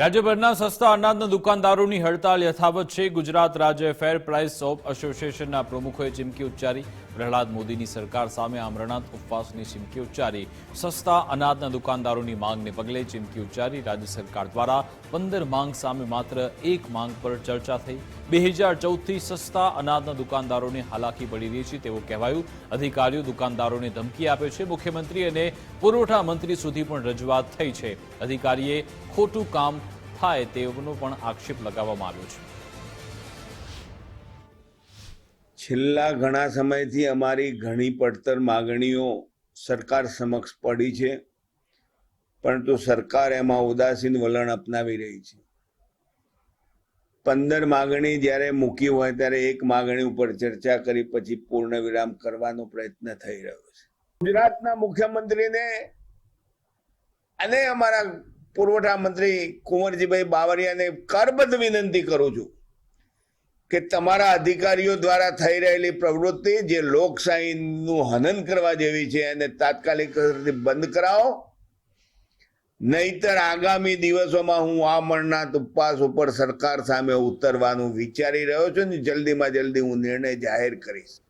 રાજ્યભરના સસ્તા અનાજના દુકાનદારોની હડતાલ યથાવત છે. ગુજરાત રાજ્ય ફેર પ્રાઇસ શોપ એસોસિએશનના પ્રમુખોએ ચીમકી ઉચ્ચારી. પ્રહલાદ મોદીની સરકાર સામે આમરણાંત ઉપવાસની ચીમકી ઉચ્ચારી. સસ્તા અનાજના દુકાનદારોની માંગને પગલે ચીમકી ઉચ્ચારી રાજ્ય સરકાર દ્વારા પંદર માંગ સામે માત્ર એક માંગ પર ચર્ચા થઈ. બે હજાર ચૌદથી સસ્તા અનાજના દુકાનદારોને હાલાકી પડી રહી છે તેવું કહેવાયું. અધિકારીઓ દુકાનદારોને ધમકી આપે છે. મુખ્યમંત્રી અને પુરવઠા મંત્રી સુધી પણ રજૂઆત થઈ છે. અધિકારીએ ખોટું કામ થાય તેવનો પણ આક્ષેપ લગાવવામાં આવ્યો છે. છેલ્લા ઘણા સમયથી અમારી ઘણી પડતર માગણીઓ સરકાર સમક્ષ પડી છે, પરંતુ સરકાર એમાં ઉદાસીન વલણ અપનાવી રહી છે. પંદર માગણી જ્યારે મૂકી હોય ત્યારે એક માગણી ઉપર ચર્ચા કરી પછી પૂર્ણ વિરામ કરવાનો પ્રયત્ન થઈ રહ્યો છે. ગુજરાતના મુખ્યમંત્રીને અને અમારા પુરવઠા મંત્રી કુંવરજીભાઈ બાવરિયાને કરબદ્ધ વિનંતી કરું છું. કે તમારા અધિકારીઓ દ્વારા થઈ રહેલી પ્રવૃત્તિ જે લોકશાહીનું હનન કરવા જેવી છે એને તાત્કાલિક બંધ કરાવો. નહીતર આગામી દિવસોમાં હું આ મરનાથ ઉપવાસ ઉપર સરકાર સામે ઉતરવાનું વિચારી રહ્યો છું ને જલ્દીમાં જલ્દી હું નિર્ણય જાહેર કરીશ.